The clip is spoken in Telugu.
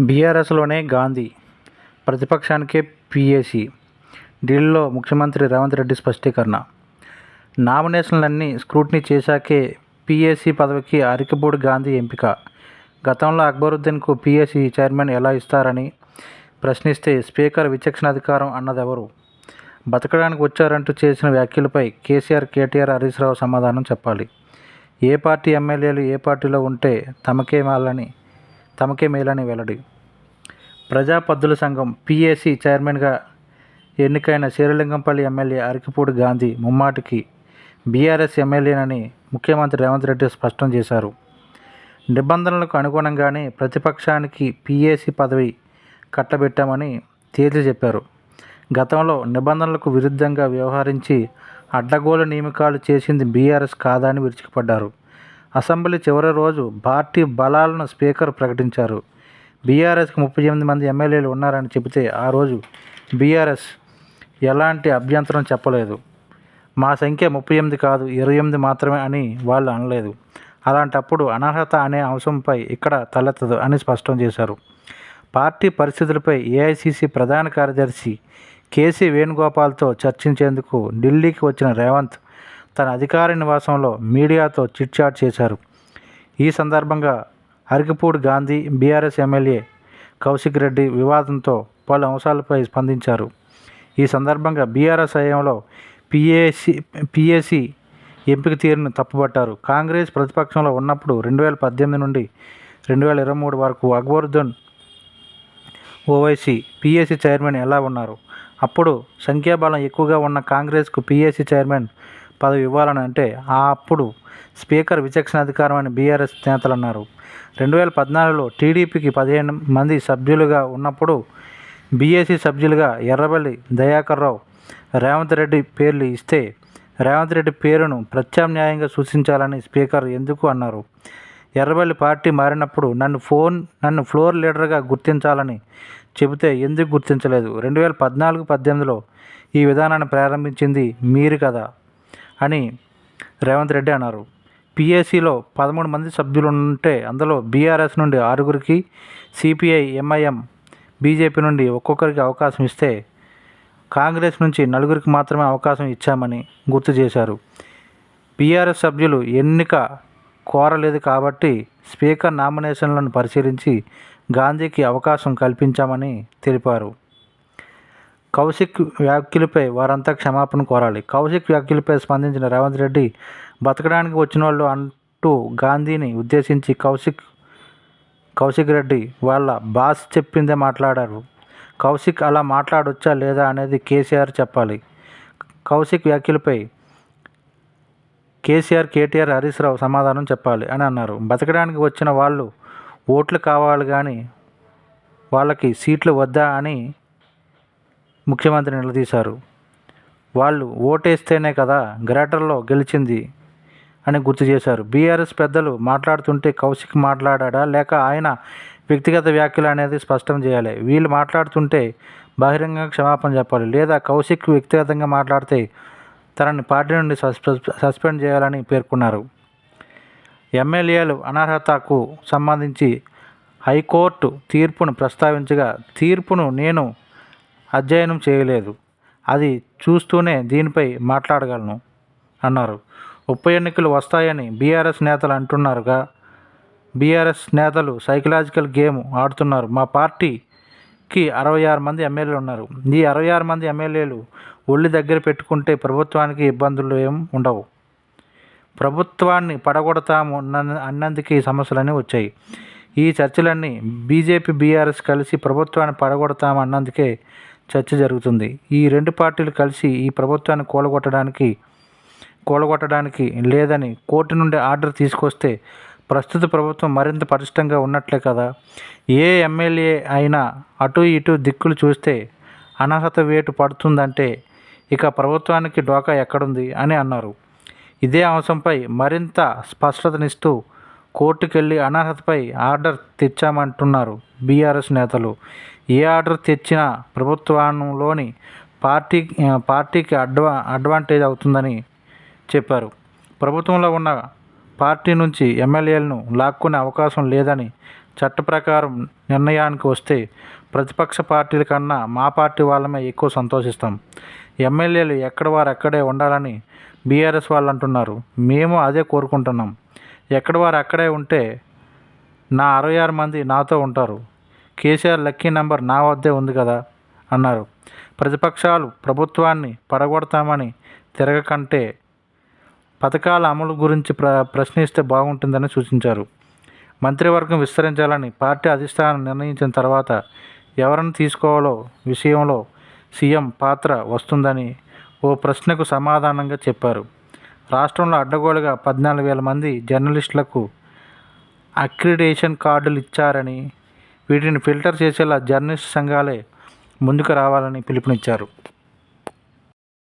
బీఆర్ఎస్లోనే గాంధీ ప్రతిపక్షానికే పీఏసీ ఢిల్లీలో ముఖ్యమంత్రి రేవంత్ రెడ్డి స్పష్టీకరణ. నామినేషన్లన్నీ స్క్రూటినీ చేశాకే పీఏసీ పదవికి అరికపూడి గాంధీ ఎంపిక. గతంలో అక్బరుద్దీన్కు పీఏసీ చైర్మన్ ఎలా ఇస్తారని ప్రశ్నిస్తే స్పీకర్ విచక్షణాధికారం అన్నదెవరు? బతకడానికి వచ్చారంటూ చేసిన వ్యాఖ్యలపై కేసీఆర్ కేటీఆర్ హరీశ్రావు సమాధానం చెప్పాలి. ఏ పార్టీ ఎమ్మెల్యేలు ఏ పార్టీలో ఉంటే తమకే వాళ్ళని తమకే మేలని వెల్లడి. ప్రజా పద్దుల సంఘం పిఏసీ చైర్మన్గా ఎన్నికైన శ్రీరలింగంపల్లి ఎమ్మెల్యే అరకిపూడి గాంధీ ముమ్మాటికి బీఆర్ఎస్ ఎమ్మెల్యేనని ముఖ్యమంత్రి రేవంత్ రెడ్డి స్పష్టం చేశారు. నిబంధనలకు అనుగుణంగానే ప్రతిపక్షానికి పీఏసీ పదవి కట్టబెట్టామని తేల్చి చెప్పారు. గతంలో నిబంధనలకు విరుద్ధంగా వ్యవహరించి అడ్డగోలు నియమికాలు చేసింది బీఆర్ఎస్ కాదని విరుచుకుపడ్డారు. అసెంబ్లీ చివరి రోజు పార్టీ బలాలను స్పీకర్ ప్రకటించారు. బీఆర్ఎస్కి ముప్పై ఎనిమిది మంది ఎమ్మెల్యేలు ఉన్నారని చెబితే ఆ రోజు బీఆర్ఎస్ ఎలాంటి అభ్యంతరం చెప్పలేదు. మా సంఖ్య ముప్పై ఎనిమిది కాదు ఇరవై ఎనిమిది మాత్రమే అని వాళ్ళు అనలేదు. అలాంటప్పుడు అనర్హత అనే అంశంపై ఇక్కడ తలెత్తదు అని స్పష్టం చేశారు. పార్టీ పరిస్థితులపై ఏఐసిసి ప్రధాన కార్యదర్శి కేసీ వేణుగోపాల్తో చర్చించేందుకు ఢిల్లీకి వచ్చిన రేవంత్ తన అధికార నివాసంలో మీడియాతో చిట్చాట్ చేశారు. ఈ సందర్భంగా అరికపూడి గాంధీ బీఆర్ఎస్ ఎమ్మెల్యే కౌశిక్ రెడ్డి వివాదంతో పలు అంశాలపై స్పందించారు. ఈ సందర్భంగా బీఆర్ఎస్ హయాంలో పిఏసి పిఏసి ఎంపిక తీరును తప్పుపట్టారు. కాంగ్రెస్ ప్రతిపక్షంలో ఉన్నప్పుడు రెండు వేల పద్దెనిమిది నుండి రెండు వేల ఇరవై మూడు వరకు అక్బరుద్దీన్ ఓవైసీ పిఏసీ చైర్మన్ ఎలా ఉన్నారు? అప్పుడు సంఖ్యాబలం ఎక్కువగా ఉన్న కాంగ్రెస్కు పిఏసీ చైర్మన్ పదవి ఇవ్వాలని అంటే అప్పుడు స్పీకర్ విచక్షణ అధికారం అని బీఆర్ఎస్ నేతలు అన్నారు రెండు వేల పద్నాలుగులో టీడీపీకి పదిహేను మంది సభ్యులుగా ఉన్నప్పుడు బీఏసీ సభ్యులుగా ఎర్రబెల్లి దయాకర్ రావు రేవంత్ రెడ్డి పేర్లు ఇస్తే రేవంత్ రెడ్డి పేరును ప్రత్యామ్నాయంగా సూచించాలని స్పీకర్ ఎందుకు అన్నారు. ఎర్రబెల్లి పార్టీ మారినప్పుడు నన్ను ఫోన్ నన్ను ఫ్లోర్ లీడర్గా గుర్తించాలని చెబితే ఎందుకు గుర్తించలేదు? రెండు వేల పద్నాలుగు పద్దెనిమిదిలో ఈ విధానాన్ని ప్రారంభించింది మీరు కదా? అని రేవంత్ రెడ్డి అన్నారు. పిఏసీలో పదమూడు మంది సభ్యులు ఉంటే అందులో బీఆర్ఎస్ నుండి ఆరుగురికి సిపిఐ ఎంఐఎం బీజేపీ నుండి ఒక్కొక్కరికి అవకాశం ఇస్తే కాంగ్రెస్ నుంచి నలుగురికి మాత్రమే అవకాశం ఇచ్చామని గుర్తు చేశారు. బీఆర్ఎస్ సభ్యులు ఎన్నిక కోరలేదు కాబట్టి స్పీకర్ నామినేషన్లను పరిశీలించి గాంధీకి అవకాశం కల్పించామని తెలిపారు. కౌశిక్ వ్యాఖ్యలపై వారంతా క్షమాపణ కోరాలి. కౌశిక్ వ్యాఖ్యలపై స్పందించిన రేవంత్ రెడ్డి బతకడానికి వచ్చిన వాళ్ళు అంటూ గాంధీని ఉద్దేశించి కౌశిక్ కౌశిక్ రెడ్డి వాళ్ళ బాస్ చెప్పిందే మాట్లాడారు. కౌశిక్ అలా మాట్లాడొచ్చా లేదా అనేది కేసీఆర్ చెప్పాలి. కౌశిక్ వ్యాఖ్యలపై కేసీఆర్ కేటీఆర్ హరీష్ రావు సమాధానం చెప్పాలి అని అన్నారు. బతకడానికి వచ్చిన వాళ్ళు ఓట్లు కావాలి కానీ వాళ్ళకి సీట్లు వద్దా అని ముఖ్యమంత్రి నిలదీశారు. వాళ్ళు ఓటేస్తేనే కదా గ్రేటర్లో గెలిచింది అని గుర్తు చేశారు. బీఆర్ఎస్ పెద్దలు మాట్లాడుతుంటే కౌశిక్ మాట్లాడా లేక ఆయన వ్యక్తిగత వ్యాఖ్యలు అనేది స్పష్టం చేయాలి? వీళ్ళు మాట్లాడుతుంటే బహిరంగంగా క్షమాపణ చెప్పాలి. లేదా కౌశిక్ వ్యక్తిగతంగా మాట్లాడితే తనని పార్టీ నుండి సస్పె- సస్పెండ్ చేయాలని పేర్కొన్నారు. ఎమ్మెల్యేలు అనర్హతకు సంబంధించి హైకోర్టు తీర్పును ప్రస్తావించగా తీర్పును నేను అధ్యయనం చేయలేదు. అది చూస్తూనే దీనిపై మాట్లాడగలను అన్నారు. ఉప ఎన్నికలు వస్తాయని బీఆర్ఎస్ నేతలు అంటున్నారుగా. బీఆర్ఎస్ నేతలు సైకలాజికల్ గేమ్ ఆడుతున్నారు. మా పార్టీకి అరవై ఆరు మంది ఎమ్మెల్యేలు ఉన్నారు. ఈ అరవై ఆరు మంది ఎమ్మెల్యేలు ఒళ్ళు దగ్గర పెట్టుకుంటే ప్రభుత్వానికి ఇబ్బందులు ఏం ఉండవు. ప్రభుత్వాన్ని పడగొడతాము అన్నందుకే ఈ సమస్యలన్నీ వచ్చాయి. ఈ చర్చలన్నీ బీజేపీ బీఆర్ఎస్ కలిసి ప్రభుత్వాన్ని పడగొడతాము అన్నందుకే చర్చ జరుగుతుంది. ఈ రెండు పార్టీలు కలిసి ఈ ప్రభుత్వాన్ని కూలగొట్టడానికి కూలగొట్టడానికి లేదని కోర్టు నుండి ఆర్డర్ తీసుకొస్తే ప్రస్తుత ప్రభుత్వం మరింత పటిష్టంగా ఉన్నట్లే కదా. ఏ ఎమ్మెల్యే అయినా అటు ఇటు దిక్కులు చూస్తే అనర్హత వేటు పడుతుందంటే ఇక ప్రభుత్వానికి డోకా ఎక్కడుంది అని అన్నారు. ఇదే అంశంపై మరింత స్పష్టతనిస్తూ కోర్టుకెళ్ళి అనర్హతపై ఆర్డర్ తెచ్చామంటున్నారు. బీఆర్ఎస్ నేతలు ఏ ఆర్డర్ తెచ్చినా ప్రభుత్వంలోని పార్టీ పార్టీకి అడ్వా అడ్వాంటేజ్ అవుతుందని చెప్పారు. ప్రభుత్వంలో ఉన్న పార్టీ నుంచి ఎమ్మెల్యేలను లాక్కునే అవకాశం లేదని చట్ట ప్రకారం నిర్ణయానికి వస్తే ప్రతిపక్ష పార్టీల కన్నా మా పార్టీ వాళ్ళమే ఎక్కువ సంతోషిస్తాం. ఎమ్మెల్యేలు ఎక్కడ వారు అక్కడే ఉండాలని బీఆర్ఎస్ వాళ్ళు అంటున్నారు. మేము అదే కోరుకుంటున్నాం. ఎక్కడ వారు అక్కడే ఉంటే నా అరవై ఆరు మంది నాతో ఉంటారు. కేసీఆర్ లక్కీ నెంబర్ నా వద్దే ఉంది కదా అన్నారు. ప్రతిపక్షాలు ప్రభుత్వాన్ని పడగొడతామని తిరగకంటే పథకాల అమలు గురించి ప్ర ప్రశ్నిస్తే బాగుంటుందని సూచించారు. మంత్రివర్గం విస్తరించాలని పార్టీ అధిష్టానం నిర్ణయించిన తర్వాత ఎవరిని తీసుకోవాలో విషయంలో సీఎం పాత్ర వస్తుందని ఓ ప్రశ్నకు సమాధానంగా చెప్పారు. రాష్ట్రంలో అడ్డగోలుగా పద్నాలుగు వేల మంది జర్నలిస్టులకు అక్రిడేషన్ కార్డులు ఇచ్చారని వీటిని ఫిల్టర్ చేసేలా జర్నలిస్ట్ సంఘాలే ముందుకు రావాలని పిలుపునిచ్చారు.